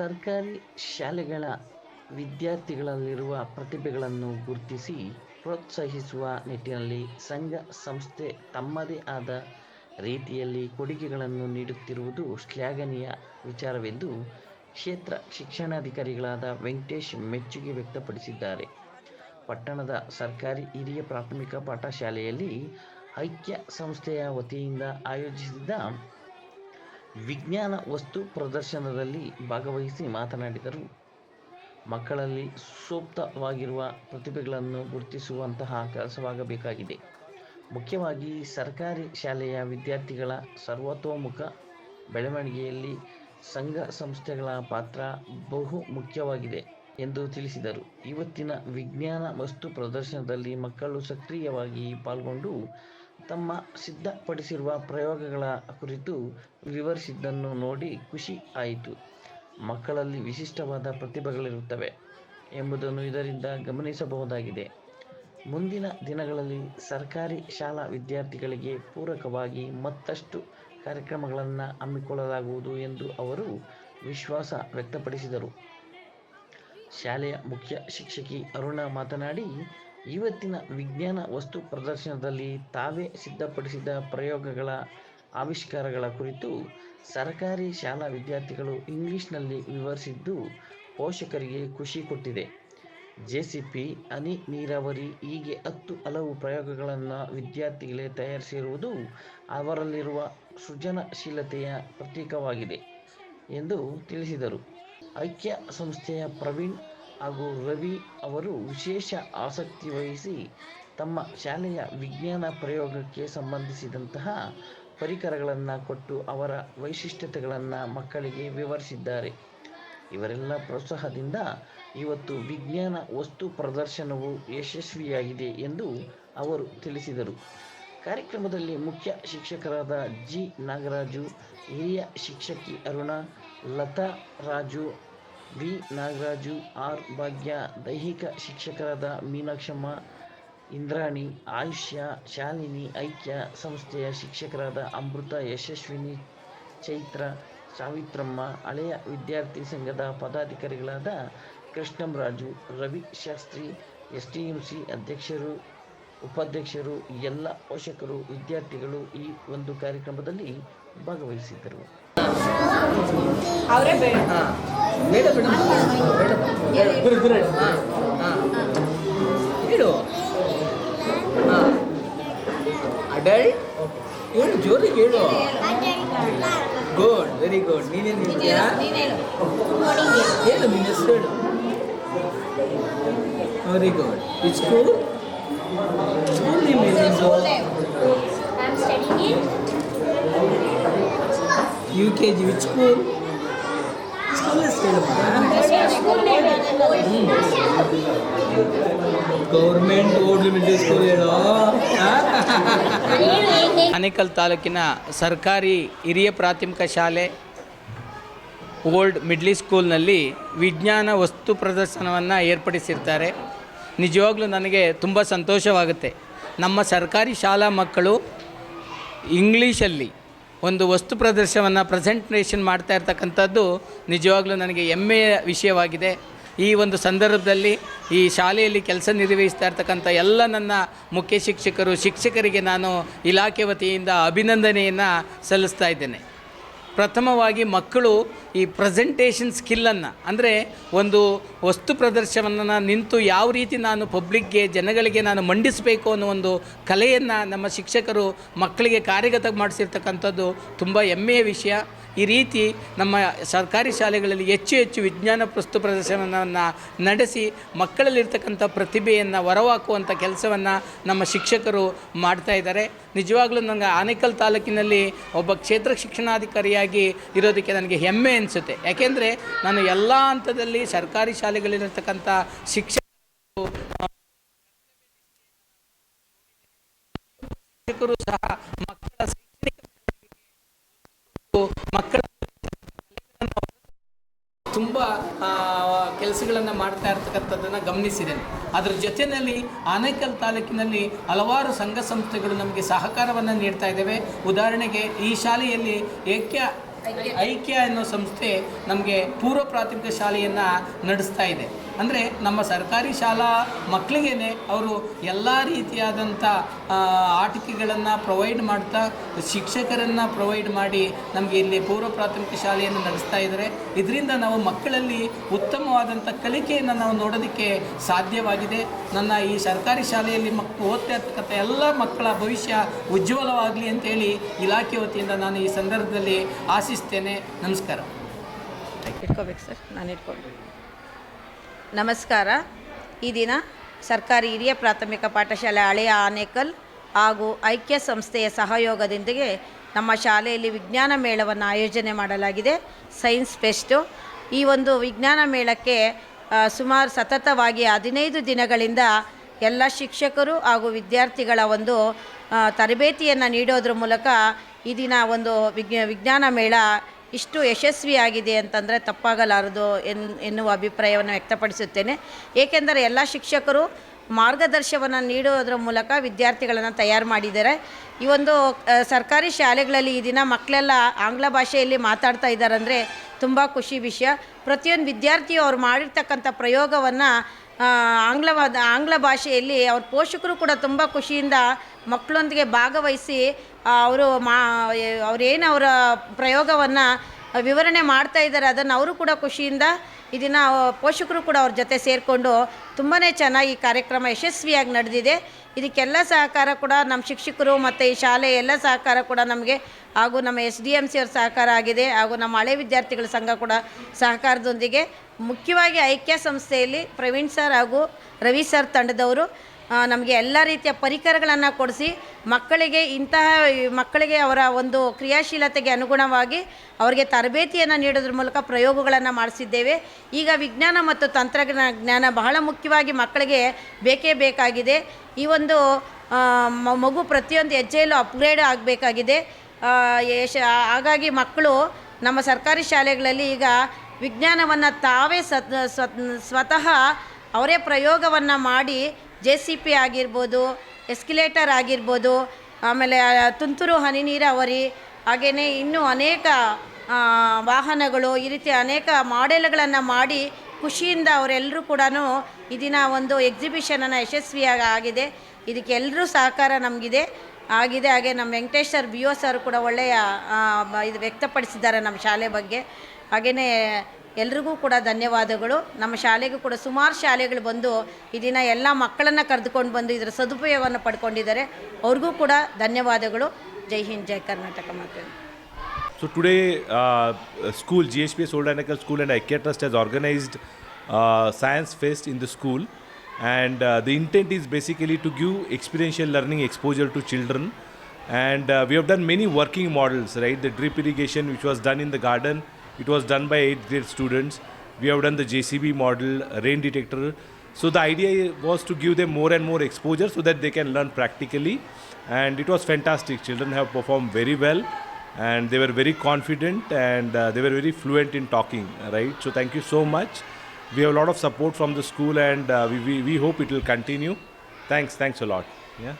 ಸರ್ಕಾರಿ ಶಾಲೆಗಳ ವಿದ್ಯಾರ್ಥಿಗಳಲ್ಲಿರುವ ಪ್ರತಿಭೆಗಳನ್ನು ಗುರುತಿಸಿ ಪ್ರೋತ್ಸಾಹಿಸುವ ನಿಟ್ಟಿನಲ್ಲಿ ಸಂಘ ಸಂಸ್ಥೆ ತಮ್ಮದೇ ಆದ ರೀತಿಯಲ್ಲಿ ಕೊಡುಗೆಗಳನ್ನು ನೀಡುತ್ತಿರುವುದು ಶ್ಲಾಘನೀಯ ವಿಚಾರವೆಂದು ಕ್ಷೇತ್ರ ಶಿಕ್ಷಣಾಧಿಕಾರಿಗಳಾದ ವೆಂಕಟೇಶ್ ಮೆಚ್ಚುಗೆ ವ್ಯಕ್ತಪಡಿಸಿದ್ದಾರೆ. ಪಟ್ಟಣದ ಸರ್ಕಾರಿ ಹಿರಿಯ ಪ್ರಾಥಮಿಕ ಪಾಠಶಾಲೆಯಲ್ಲಿ ಐಕ್ಯ ಸಂಸ್ಥೆಯ ವತಿಯಿಂದ ಆಯೋಜಿಸಿದ್ದ ವಿಜ್ಞಾನ ವಸ್ತು ಪ್ರದರ್ಶನದಲ್ಲಿ ಭಾಗವಹಿಸಿ ಮಾತನಾಡಿದರು. ಮಕ್ಕಳಲ್ಲಿ ಸೂಕ್ತವಾಗಿರುವ ಪ್ರತಿಭೆಗಳನ್ನು ಗುರುತಿಸುವಂತಹ ಕೆಲಸವಾಗಬೇಕಾಗಿದೆ. ಮುಖ್ಯವಾಗಿ ಸರ್ಕಾರಿ ಶಾಲೆಯ ವಿದ್ಯಾರ್ಥಿಗಳ ಸರ್ವತೋಮುಖ ಬೆಳವಣಿಗೆಯಲ್ಲಿ ಸಂಘ ಸಂಸ್ಥೆಗಳ ಪಾತ್ರ ಬಹು ಮುಖ್ಯವಾಗಿದೆ ಎಂದು ತಿಳಿಸಿದರು. ಇವತ್ತಿನ ವಿಜ್ಞಾನ ವಸ್ತು ಪ್ರದರ್ಶನದಲ್ಲಿ ಮಕ್ಕಳು ಸಕ್ರಿಯವಾಗಿ ಪಾಲ್ಗೊಂಡು ತಮ್ಮ ಸಿದ್ಧಪಡಿಸಿರುವ ಪ್ರಯೋಗಗಳ ಕುರಿತು ವಿವರಿಸಿದ್ದನ್ನು ನೋಡಿ ಖುಷಿ ಆಯಿತು. ಮಕ್ಕಳಲ್ಲಿ ವಿಶಿಷ್ಟವಾದ ಪ್ರತಿಭೆಗಳಿರುತ್ತವೆ ಎಂಬುದನ್ನು ಇದರಿಂದ ಗಮನಿಸಬಹುದಾಗಿದೆ. ಮುಂದಿನ ದಿನಗಳಲ್ಲಿ ಸರ್ಕಾರಿ ಶಾಲಾ ವಿದ್ಯಾರ್ಥಿಗಳಿಗೆ ಪೂರಕವಾಗಿ ಮತ್ತಷ್ಟು ಕಾರ್ಯಕ್ರಮಗಳನ್ನು ಹಮ್ಮಿಕೊಳ್ಳಲಾಗುವುದು ಎಂದು ಅವರು ವಿಶ್ವಾಸ ವ್ಯಕ್ತಪಡಿಸಿದರು. ಶಾಲೆಯ ಮುಖ್ಯ ಶಿಕ್ಷಕಿ ಅರುಣ ಮಾತನಾಡಿ ಇವತ್ತಿನ ವಿಜ್ಞಾನ ವಸ್ತು ಪ್ರದರ್ಶನದಲ್ಲಿ ತಾವೇ ಸಿದ್ಧಪಡಿಸಿದ ಪ್ರಯೋಗಗಳ ಆವಿಷ್ಕಾರಗಳ ಕುರಿತು ಸರ್ಕಾರಿ ಶಾಲಾ ವಿದ್ಯಾರ್ಥಿಗಳು ಇಂಗ್ಲಿಷ್ನಲ್ಲಿ ವಿವರಿಸಿದ್ದು ಪೋಷಕರಿಗೆ ಖುಷಿ ಕೊಟ್ಟಿದೆ. ಜೆಸಿಪಿ, ಹನಿ ನೀರಾವರಿ ಹೀಗೆ ಹತ್ತು ಹಲವು ಪ್ರಯೋಗಗಳನ್ನು ವಿದ್ಯಾರ್ಥಿಗಳೇ ತಯಾರಿಸಿರುವುದು ಅವರಲ್ಲಿರುವ ಸೃಜನಶೀಲತೆಯ ಪ್ರತೀಕವಾಗಿದೆ ಎಂದು ತಿಳಿಸಿದರು. ಐಕ್ಯ ಸಂಸ್ಥೆಯ ಪ್ರವೀಣ್ ಹಾಗೂ ರವಿ ಅವರು ವಿಶೇಷ ಆಸಕ್ತಿ ವಹಿಸಿ ತಮ್ಮ ಶಾಲೆಯ ವಿಜ್ಞಾನ ಪ್ರಯೋಗಕ್ಕೆ ಸಂಬಂಧಿಸಿದಂತಹ ಪರಿಕರಗಳನ್ನು ಕೊಟ್ಟು ಅವರ ವೈಶಿಷ್ಟ್ಯತೆಗಳನ್ನು ಮಕ್ಕಳಿಗೆ ವಿವರಿಸಿದ್ದಾರೆ. ಇವರೆಲ್ಲ ಪ್ರೋತ್ಸಾಹದಿಂದ ಇವತ್ತು ವಿಜ್ಞಾನ ವಸ್ತು ಪ್ರದರ್ಶನವು ಯಶಸ್ವಿಯಾಗಿದೆ ಎಂದು ಅವರು ತಿಳಿಸಿದರು. ಕಾರ್ಯಕ್ರಮದಲ್ಲಿ ಮುಖ್ಯ ಶಿಕ್ಷಕರಾದ ಜಿ ನಾಗರಾಜು, ಹಿರಿಯ ಶಿಕ್ಷಕಿ ಅರುಣ, ಲತಾ ರಾಜು ವಿ. ನಾಗರಾಜು, ಆರ್. ಭಾಗ್ಯ, ದೈಹಿಕ ಶಿಕ್ಷಕರಾದ ಮೀನಾಕ್ಷಮ್ಮ, ಇಂದ್ರಾಣಿ, ಆಯುಷ್ಯ, ಶಾಲಿನಿ, ಐಕ್ಯ ಸಂಸ್ಥೆಯ ಶಿಕ್ಷಕರಾದ ಅಮೃತ, ಯಶಸ್ವಿನಿ, ಚೈತ್ರ, ಸಾವಿತ್ರಮ್ಮ, ಹಳೆಯ ವಿದ್ಯಾರ್ಥಿ ಸಂಘದ ಪದಾಧಿಕಾರಿಗಳಾದ Krishnamraju, Ravi Shastri S T M C ಅಧ್ಯಕ್ಷರು, ಉಪಾಧ್ಯಕ್ಷರು, ಎಲ್ಲ ಪೋಷಕರು, ವಿದ್ಯಾರ್ಥಿಗಳು ಈ ಒಂದು ಕಾರ್ಯಕ್ರಮದಲ್ಲಿ ಭಾಗವಹಿಸಿದ್ದರು. ಅವರೇ ಬೇಡ. ಹಾಂ. ಬೇಡ ಬೇಡ. ಗುರು ಗುರು. ಹಾಂ ಹಾಂ. ಹೇಳು. ಹಾಂ. ಅಡಲ್ಟ್ ಹೇಳು ಜೋರಿಗೆ ಹೇಳು. ಗುಡ್ ವೆರಿ ಗುಡ್ ನೀನೇನು ಹೇಳ್ತೀಯಾ? ಹೇಳು ನಿನ್ನ ಹೆಸರು ಹೇಳು. Very good it's school school name ಏನಿದು U K G which school government old middle school ಹೇಳೋ. ಹೇಗೆ ಆನೇಕಲ್ ತಾಲೂಕಿನ ಸರ್ಕಾರಿ ಹಿರಿಯ ಪ್ರಾಥಮಿಕ ಶಾಲೆ ಓಲ್ಡ್ ಮಿಡ್ಲಿ ಸ್ಕೂಲ್ನಲ್ಲಿ ವಿಜ್ಞಾನ ವಸ್ತು ಪ್ರದರ್ಶನವನ್ನು ಏರ್ಪಡಿಸಿರ್ತಾರೆ. ನಿಜವಾಗ್ಲೂ ನನಗೆ ತುಂಬ ಸಂತೋಷವಾಗುತ್ತೆ. ನಮ್ಮ ಸರ್ಕಾರಿ ಶಾಲಾ ಮಕ್ಕಳು ಇಂಗ್ಲೀಷಲ್ಲಿ ಒಂದು ವಸ್ತು ಪ್ರದರ್ಶನವನ್ನು ಪ್ರೆಸೆಂಟೇಷನ್ ಮಾಡ್ತಾ ಇರ್ತಕ್ಕಂಥದ್ದು ನಿಜವಾಗ್ಲೂ ನನಗೆ ಹೆಮ್ಮೆಯ ವಿಷಯವಾಗಿದೆ. ಈ ಒಂದು ಸಂದರ್ಭದಲ್ಲಿ ಈ ಶಾಲೆಯಲ್ಲಿ ಕೆಲಸ ನಿರ್ವಹಿಸ್ತಾ ಇರ್ತಕ್ಕಂಥ ಎಲ್ಲ ನನ್ನ ಮುಖ್ಯ ಶಿಕ್ಷಕರು, ಶಿಕ್ಷಕರಿಗೆ ನಾನು ಇಲಾಖೆ ವತಿಯಿಂದ ಅಭಿನಂದನೆಯನ್ನು ಸಲ್ಲಿಸ್ತಾ ಇದ್ದೇನೆ. ಪ್ರಥಮವಾಗಿ ಮಕ್ಕಳು ಈ ಪ್ರೆಸೆಂಟೇಷನ್ ಸ್ಕಿಲ್ಲನ್ನು ಅಂದರೆ ಒಂದು ವಸ್ತು ಪ್ರದರ್ಶನವನ್ನು ನಿಂತು ಯಾವ ರೀತಿ ನಾನು ಪಬ್ಲಿಕ್ಗೆ ಜನಗಳಿಗೆ ನಾನು ಮಂಡಿಸಬೇಕು ಅನ್ನೋ ಒಂದು ಕಲೆಯನ್ನು ನಮ್ಮ ಶಿಕ್ಷಕರು ಮಕ್ಕಳಿಗೆ ಕಾರ್ಯಗತ ಮಾಡಿಸಿರ್ತಕ್ಕಂಥದ್ದು ತುಂಬ ಹೆಮ್ಮೆಯ ವಿಷಯ. ಈ ರೀತಿ ನಮ್ಮ ಸರ್ಕಾರಿ ಶಾಲೆಗಳಲ್ಲಿ ಹೆಚ್ಚು ಹೆಚ್ಚು ವಿಜ್ಞಾನ ವಸ್ತು ಪ್ರದರ್ಶನವನ್ನು ನಡೆಸಿ ಮಕ್ಕಳಲ್ಲಿರ್ತಕ್ಕಂಥ ಪ್ರತಿಭೆಯನ್ನು ಹೊರಹಾಕುವಂಥ ಕೆಲಸವನ್ನು ನಮ್ಮ ಶಿಕ್ಷಕರು ಮಾಡ್ತಾ ಇದ್ದಾರೆ. ನಿಜವಾಗ್ಲೂ ನನಗೆ ಆನೇಕಲ್ ತಾಲೂಕಿನಲ್ಲಿ ಒಬ್ಬ ಕ್ಷೇತ್ರ ಶಿಕ್ಷಣಾಧಿಕಾರಿಯಾಗಿ ಇರೋದಕ್ಕೆ ನನಗೆ ಹೆಮ್ಮೆ ಅನಿಸುತ್ತೆ. ಯಾಕೆಂದರೆ ನಾನು ಎಲ್ಲ ಹಂತದಲ್ಲಿ ಸರ್ಕಾರಿ ಶಾಲೆಗಳಲ್ಲಿರ್ತಕ್ಕಂಥ ಶಿಕ್ಷಕರು ಶಿಕ್ಷಕರು ಸಹ ಮಕ್ಕಳ ಶೈಕ್ಷಣಿಕ ಮಕ್ಕಳ ತುಂಬ ಕೆಲಸಗಳನ್ನು ಮಾಡ್ತಾ ಇರ್ತಕ್ಕಂಥದ್ದನ್ನು ಗಮನಿಸಿದ್ದೇನೆ ಅದರ ಜೊತೆಯಲ್ಲಿ ಆನೇಕಲ್ ತಾಲೂಕಿನಲ್ಲಿ ಹಲವಾರು ಸಂಘ ಸಂಸ್ಥೆಗಳು ನಮಗೆ ಸಹಕಾರವನ್ನು ನೀಡ್ತಾ ಇದ್ದೇವೆ ಉದಾಹರಣೆಗೆ ಈ ಶಾಲೆಯಲ್ಲಿ ಏಕ್ಯ ಐಕ್ಯ ಅನ್ನೋ ಸಂಸ್ಥೆ ನಮಗೆ ಪೂರ್ವ ಪ್ರಾಥಮಿಕ ಶಾಲೆಯನ್ನು ನಡೆಸ್ತಾ ಇದೆ. ಅಂದರೆ ನಮ್ಮ ಸರ್ಕಾರಿ ಶಾಲಾ ಮಕ್ಕಳಿಗೇನೆ ಅವರು ಎಲ್ಲ ರೀತಿಯಾದಂಥ ಆಟಿಕೆಗಳನ್ನು ಪ್ರೊವೈಡ್ ಮಾಡ್ತಾ, ಶಿಕ್ಷಕರನ್ನು ಪ್ರೊವೈಡ್ ಮಾಡಿ ನಮಗೆ ಇಲ್ಲಿ ಪೂರ್ವ ಪ್ರಾಥಮಿಕ ಶಾಲೆಯನ್ನು ನಡೆಸ್ತಾ ಇದ್ದಾರೆ. ಇದರಿಂದ ನಾವು ಮಕ್ಕಳಲ್ಲಿ ಉತ್ತಮವಾದಂಥ ಕಲಿಕೆಯನ್ನು ನಾವು ನೋಡೋದಕ್ಕೆ ಸಾಧ್ಯವಾಗಿದೆ. ನನ್ನ ಈ ಸರ್ಕಾರಿ ಶಾಲೆಯಲ್ಲಿ ಮಕ್ ಓದ್ತಾ ಇರ್ತಕ್ಕಂಥ ಎಲ್ಲ ಮಕ್ಕಳ ಭವಿಷ್ಯ ಉಜ್ವಲವಾಗಲಿ ಅಂತೇಳಿ ಇಲಾಖೆ ವತಿಯಿಂದ ನಾನು ಈ ಸಂದರ್ಭದಲ್ಲಿ ಆಶಿಸ್ತೇನೆ. ನಮಸ್ಕಾರ. ಇಟ್ಕೋಬೇಕು ಸರ್. ನಾನು ಇಟ್ಕೊಂಡು ನಮಸ್ಕಾರ. ಈ ದಿನ ಸರ್ಕಾರಿ ಹಿರಿಯ ಪ್ರಾಥಮಿಕ ಪಾಠಶಾಲೆ ಹಳೆಯ ಆನೇಕಲ್ ಹಾಗೂ ಐಕ್ಯ ಸಂಸ್ಥೆಯ ಸಹಯೋಗದೊಂದಿಗೆ ನಮ್ಮ ಶಾಲೆಯಲ್ಲಿ ವಿಜ್ಞಾನ ಮೇಳವನ್ನು ಆಯೋಜನೆ ಮಾಡಲಾಗಿದೆ, ಸೈನ್ಸ್ ಫೆಸ್ಟು. ಈ ಒಂದು ವಿಜ್ಞಾನ ಮೇಳಕ್ಕೆ ಸುಮಾರು ಸತತವಾಗಿ ಹದಿನೈದು ದಿನಗಳಿಂದ ಎಲ್ಲ ಶಿಕ್ಷಕರು ಹಾಗೂ ವಿದ್ಯಾರ್ಥಿಗಳ ಒಂದು ತರಬೇತಿಯನ್ನು ನೀಡೋದ್ರ ಮೂಲಕ ಈ ದಿನ ಒಂದು ವಿಜ್ಞ, ವಿಜ್ಞಾನ ಮೇಳ ಇಷ್ಟು ಯಶಸ್ವಿಯಾಗಿದೆ ಅಂತಂದರೆ ತಪ್ಪಾಗಲಾರದು ಎನ್, ಎನ್ನುವ ಅಭಿಪ್ರಾಯವನ್ನು ವ್ಯಕ್ತಪಡಿಸುತ್ತೇನೆ. ಏಕೆಂದರೆ ಎಲ್ಲ ಶಿಕ್ಷಕರು ಮಾರ್ಗದರ್ಶನವನ್ನು ನೀಡುವುದರ ಮೂಲಕ ವಿದ್ಯಾರ್ಥಿಗಳನ್ನು ತಯಾರು ಮಾಡಿದ್ದಾರೆ. ಈ ಒಂದು ಸರ್ಕಾರಿ ಶಾಲೆಗಳಲ್ಲಿ ಈ ದಿನ ಮಕ್ಕಳೆಲ್ಲ ಆಂಗ್ಲ ಭಾಷೆಯಲ್ಲಿ ಮಾತಾಡ್ತಾ ಇದ್ದಾರೆ ಅಂದರೆ ತುಂಬ ಖುಷಿ ವಿಷಯ. ಪ್ರತಿಯೊಂದು ವಿದ್ಯಾರ್ಥಿಯು ಅವ್ರು ಮಾಡಿರ್ತಕ್ಕಂಥ ಪ್ರಯೋಗವನ್ನು ಆಂಗ್ಲವಾದ, ಆಂಗ್ಲ ಭಾಷೆಯಲ್ಲಿ ಅವ್ರ ಪೋಷಕರು ಕೂಡ ತುಂಬ ಖುಷಿಯಿಂದ ಮಕ್ಕಳೊಂದಿಗೆ ಭಾಗವಹಿಸಿ ಅವರು ಮಾ ಅವ್ರೇನು ಅವರ ಪ್ರಯೋಗವನ್ನು ವಿವರಣೆ ಮಾಡ್ತಾ ಇದ್ದಾರೆ, ಅದನ್ನು ಅವರು ಕೂಡ ಖುಷಿಯಿಂದ ಇದನ್ನು ಪೋಷಕರು ಕೂಡ ಅವ್ರ ಜೊತೆ ಸೇರಿಕೊಂಡು ತುಂಬಾ ಚೆನ್ನಾಗಿ ಈ ಕಾರ್ಯಕ್ರಮ ಯಶಸ್ವಿಯಾಗಿ ನಡೆದಿದೆ. ಇದಕ್ಕೆಲ್ಲ ಸಹಕಾರ ಕೂಡ ನಮ್ಮ ಶಿಕ್ಷಕರು ಮತ್ತು ಈ ಶಾಲೆ ಎಲ್ಲ ಸಹಕಾರ ಕೂಡ ನಮಗೆ, ಹಾಗೂ ನಮ್ಮ ಎಸ್ ಡಿ ಎಂ ಸಿ ಅವ್ರ ಸಹಕಾರ ಆಗಿದೆ, ಹಾಗೂ ನಮ್ಮ ಹಳೆ ವಿದ್ಯಾರ್ಥಿಗಳ ಸಂಘ ಕೂಡ ಸಹಕಾರದೊಂದಿಗೆ. ಮುಖ್ಯವಾಗಿ ಐಕ್ಯ ಸಂಸ್ಥೆಯಲ್ಲಿ ಪ್ರವೀಣ್ ಸರ್ ಹಾಗೂ ರವಿ ಸರ್ ತಂಡದವರು. ನಮಗೆ ಎಲ್ಲ ರೀತಿಯ ಪರಿಕರಗಳನ್ನು ಕೊಡಿಸಿ ಮಕ್ಕಳಿಗೆ ಇಂತಹ ಮಕ್ಕಳಿಗೆ ಅವರ ಒಂದು ಕ್ರಿಯಾಶೀಲತೆಗೆ ಅನುಗುಣವಾಗಿ ಅವರಿಗೆ ತರಬೇತಿಯನ್ನು ನೀಡೋದ್ರ ಮೂಲಕ ಪ್ರಯೋಗಗಳನ್ನು ಮಾಡಿಸಿದ್ದೇವೆ. ಈಗ ವಿಜ್ಞಾನ ಮತ್ತು ತಂತ್ರಜ್ಞಾನ ಜ್ಞಾನ ಬಹಳ ಮುಖ್ಯವಾಗಿ ಮಕ್ಕಳಿಗೆ ಬೇಕೇ ಬೇಕಾಗಿದೆ. ಈ ಒಂದು ಮಗು ಪ್ರತಿಯೊಂದು ಹೆಜ್ಜೆಯಲ್ಲೂ ಅಪ್ಗ್ರೇಡ್ ಆಗಬೇಕಾಗಿದೆ. ಯಶ, ಹಾಗಾಗಿ ಮಕ್ಕಳು ನಮ್ಮ ಸರ್ಕಾರಿ ಶಾಲೆಗಳಲ್ಲಿ ಈಗ ವಿಜ್ಞಾನವನ್ನು ತಾವೇ ಸ್ವತಃ ಅವರೇ ಪ್ರಯೋಗವನ್ನು ಮಾಡಿ ಜೆ ಸಿ ಪಿ ಆಗಿರ್ಬೋದು ಎಸ್ಕಿಲೇಟರ್ ಆಗಿರ್ಬೋದು, ಆಮೇಲೆ ತುಂತುರು ಹನಿ ನೀರಾವರಿ ಹಾಗೆಯೇ ಇನ್ನೂ ಅನೇಕ ವಾಹನಗಳು ಈ ರೀತಿ ಅನೇಕ ಮಾಡೆಲ್ಗಳನ್ನು ಮಾಡಿ ಖುಷಿಯಿಂದ ಅವರೆಲ್ಲರೂ ಕೂಡ ಈ ದಿನ ಒಂದು ಎಕ್ಸಿಬಿಷನನ್ನು ಯಶಸ್ವಿಯಾಗಿ ಆಗಿದೆ. ಇದಕ್ಕೆ ಎಲ್ಲರೂ ಸಹಕಾರ ನಮಗಿದೆ. ಆಗಿದೆ, ಹಾಗೆ ನಮ್ಮ Venkatesh sir B O sir ಕೂಡ ಒಳ್ಳೆಯ ಇದು ವ್ಯಕ್ತಪಡಿಸಿದ್ದಾರೆ ನಮ್ಮ ಶಾಲೆ ಬಗ್ಗೆ. ಹಾಗೆಯೇ ಎಲ್ರಿಗೂ ಕೂಡ ಧನ್ಯವಾದಗಳು. ನಮ್ಮ ಶಾಲೆಗೂ ಕೂಡ ಸುಮಾರು ಶಾಲೆಗಳು ಬಂದು ಇದನ್ನ ಎಲ್ಲ ಮಕ್ಕಳನ್ನು ಕರೆದುಕೊಂಡು ಬಂದು ಇದರ ಸದುಪಯೋಗವನ್ನು ಪಡ್ಕೊಂಡಿದ್ದಾರೆ. ಅವ್ರಿಗೂ ಕೂಡ ಧನ್ಯವಾದಗಳು. ಜೈ ಹಿಂದ್, ಜೈ ಕರ್ನಾಟಕ ಮಾತೆ. So today school G S P S old and school and IK trust as organised science fest in the school and the intent is basically to give experiential learning exposure to children and we have done many working models right the drip irrigation which was done in the garden it was done by eighth grade students. We have done the JCB model, rain detector. So the idea was to give them more and more exposure so that they can learn practically. And it was fantastic. Children have performed very well and they were very confident and uh, they were very fluent in talking right so thank you so much we have a lot of support from the school and uh, we, we, we hope it will continue thanks thanks a lot yeah